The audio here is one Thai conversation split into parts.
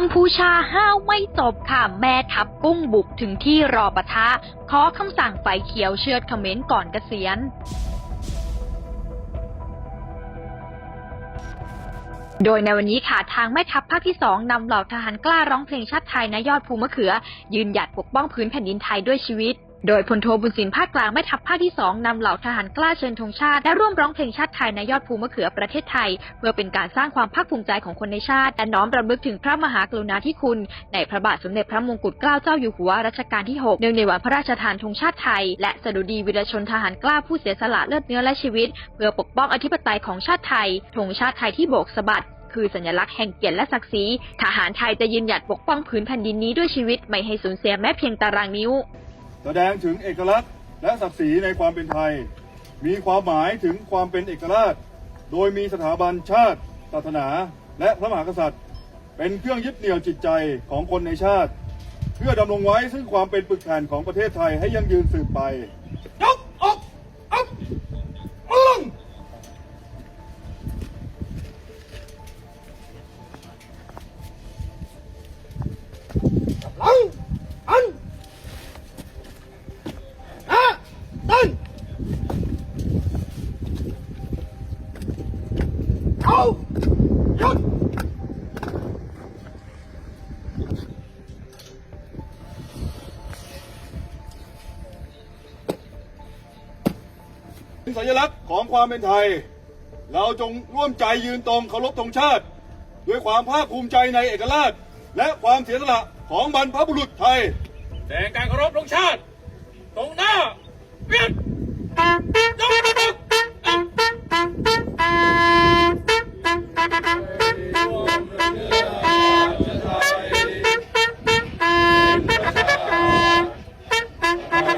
กัมพูชาห้าวไม่จบค่ะ แม่ทัพกุ้งบุกถึงที่รอปะทะ ขอคำสั่งไฟเขียวเชือดเมนต์ก่อนเกษียณโดยในวันนี้ค่ะทางแม่ทัพภาคที่สองนำเหล่าทหารกล้าร้องเพลงชาติไทยณยอดภูมะเขือ ยืนหยัดปกป้องพื้นแผ่นดินไทยด้วยชีวิต โดยพลโทบุญสินภาคกลางแม่ทัพภาคที่สองนำเหล่าทหารกล้าเชิญธงชาติ และร่วมร้องเพลงชาติไทยในยอดภูมะเขือประเทศไทย เพื่อเป็นการสร้างความภาคภูมิใจของคนในชาติ และน้อมรำลึกถึงพระมหากรุณาธิคุณ ในพระบาทสมเด็จพระมงกุฎเกล้าเจ้าอยู่หัวรัชกาลที่ 6 เนื่องในวันพระราชทานธงชาติไทย และสดุดีวีรชนทหารกล้าผู้เสียสละเลือดเนื้อและชีวิต เพื่อปกป้องอธิปไตยของชาติไทยธงชาติไทยที่โบกสะบัดคือสัญลักษณ์แห่งเกียรติและศักดิ์ศรีทหารไทยจะยืนหยัดปกป้องผืนแผ่นดินนี้ด้วยชีวิตไม่ให้สูญเสียแม้เพียงตารางนิ้ว แสดงถึงเอกลักษณ์และศักดิ์ศรีในความเป็นไทย มีความหมายถึงความเป็นเอกราช โดยมีสถาบันชาติศาสนา และพระมหากษัตริย์ เป็นเครื่องยึดเหนี่ยวจิตใจของคนในชาติ เพื่อดำรงไว้ซึ่งความเป็นปึกแผ่นของประเทศไทยให้ยั่งยืนสืบไปยก เอาหยุดเป็นสัญลักษณ์ของความเป็นไทย เราจงร่วมใจยืนตรงเคารพธงชาติ ด้วยความภาคภูมิใจในเอกราช และความเสียสละของบรรพบุรุษไทยแสดงการเคารพธงชาติ ตรงหน้าเวียนยก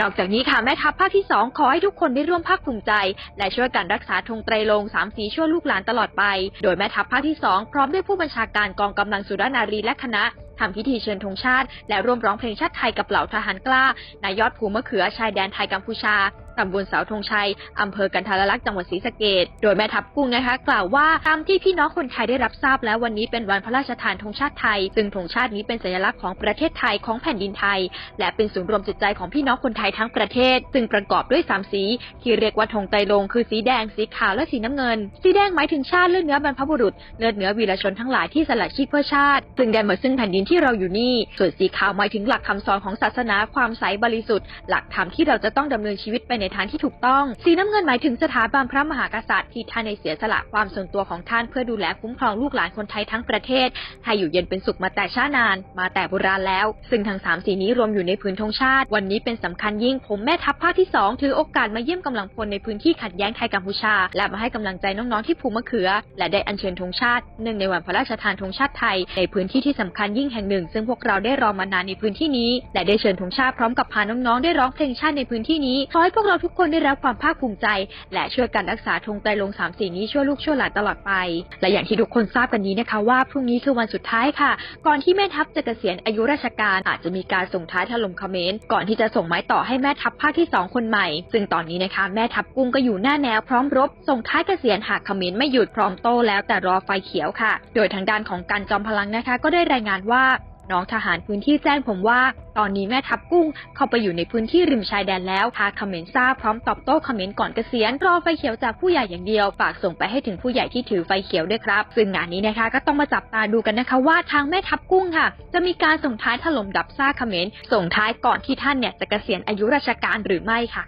นอกจากนี้ค่ะแม่ทัพภาคที่สองขอให้ทุกคนได้ร่วมภาคภูมิใจ และช่วยกันรักษาธงไตรลงสามสีชั่วลูกหลานตลอดไป โดยแม่ทัพภาคที่สองพร้อมด้วยผู้บัญชาการกองกำลังสุรนารีและคณะทำพิธีเชิญธงชาติ และร่วมร้องเพลงชาติไทยกับเหล่าทหารกล้า นายยอดภูมะเขือชายแดนไทยกัมพูชา ตำบลเสาธงชัย อำเภอกันทารลักษณ์จังหวัดศรีสะเกดโดยแม่ทัพกุ้งนะคะ กล่าวว่าตามที่พี่น้องคนไทยได้รับทราบแล้ววันนี้เป็นวันพระราชทานธงชาติไทย ซึ่งธงชาตินี้เป็นสัญลักษณ์ของประเทศไทยของแผ่นดินไทย และเป็นศูนย์รวมจิตใจของพี่น้องคนไทยทั้งประเทศ ซึ่งประกอบด้วยสามสี ที่เรียกว่าธงไตรลงค์คือสีแดง สีขาวและสีน้ำเงิน สีแดงหมายถึงชาติเลือดเนื้อบรรพบุรุษเลือดเนื้อวีรชนทั้งหลายที่สละชีพเพื่อชาติ ซึ่งได้มาซึ่งแผ่นดินที่เราอยู่นี่ ส่วนสีขาวหมายถึงหลักคำสอนของศาสนาความใสบริสุทธิ์ หลักธรรมที่เราจะต้องดำเนินชีวิตไปในทางที่ถูกต้อง สีน้ำเงินหมายถึงสถาบันพระมหากษัตริย์ที่ท่านในเสียสละความส่วนตัวของท่านเพื่อดูแลคุ้มครองลูกหลานคนไทยทั้งประเทศ ให้อยู่เย็นเป็นสุขมาแต่ช้านาน มาแต่โบราณแล้ว ซึ่งทั้งสามสีนี้รวมอยู่ในพื้นธงชาติ วันนี้เป็นสำคัญยิ่งผมแม่ทัพภาคที่สองถือโอกาสมาเยี่ยมกำลังพลในพื้นที่ขัดแย้งไทยกัมพูชา และมาให้กำลังใจน้องๆที่ภูมะเขือ และได้อัญเชิญธงชาติเนื่งในวันพระราชทานธงชาติไทย ในพื้นที่ที่สำคัญยิ่งแห่งหนึ่ง ซึ่งพวกเราได้รอมานานในพื้นที่นี้ และได้เชิญธงชาติพร้อมกับพาน้องๆได้ร้องเพลงชาติในพื้นที่นี้ขอให้พวกเราทุกคนได้รับความภาคภูมิใจ และช่วยกันรักษาธงไตรลงสามสีนี้ช่วยลูกช่วยหลานตลอดไป และอย่างที่ทุกคนทราบกันนี้นะคะว่าพรุ่งนี้คือวันสุดท้ายค่ะ ก่อนที่แม่ทัพจะเกษียณอายุราชการอาจจะมีการส่งท้ายถล่มเขมรก่อนที่จะส่งไม้ต่อให้แม่ทัพภาคที่สองคนใหม่ ซึ่งตอนนี้นะคะ แม่ทัพกุ้งก็อยู่หน้าแนวพร้อมรบ ส่งท้ายเกษียณหากเขมรไม่หยุดพร้อมโต้แล้วแต่รอไฟเขียวค่ะ โดยทางด้านของการจอมพลังนะคะ ก็ได้รายงานว่า น้องทหารพื้นที่แจ้งผมว่า ตอนนี้แม่ทัพกุ้งเข้าไปอยู่ในพื้นที่ริมชายแดนแล้วหากเขมรทราบพร้อมตอบโต้เขมรก่อนเกษียณรอไฟเขียวจากผู้ใหญ่อย่างเดียว ฝากส่งไปให้ถึงผู้ใหญ่ที่ถือไฟเขียวด้วยครับ ซึ่งงานนี้นะคะก็ต้องมาจับตาดูกันนะคะว่าทางแม่ทัพกุ้งค่ะ จะมีการส่งท้ายถล่มดับซ่ากเขมรส่งท้ายก่อนที่ท่านเนี่ยจะเกษียณอายุราชการหรือไม่ค่ะ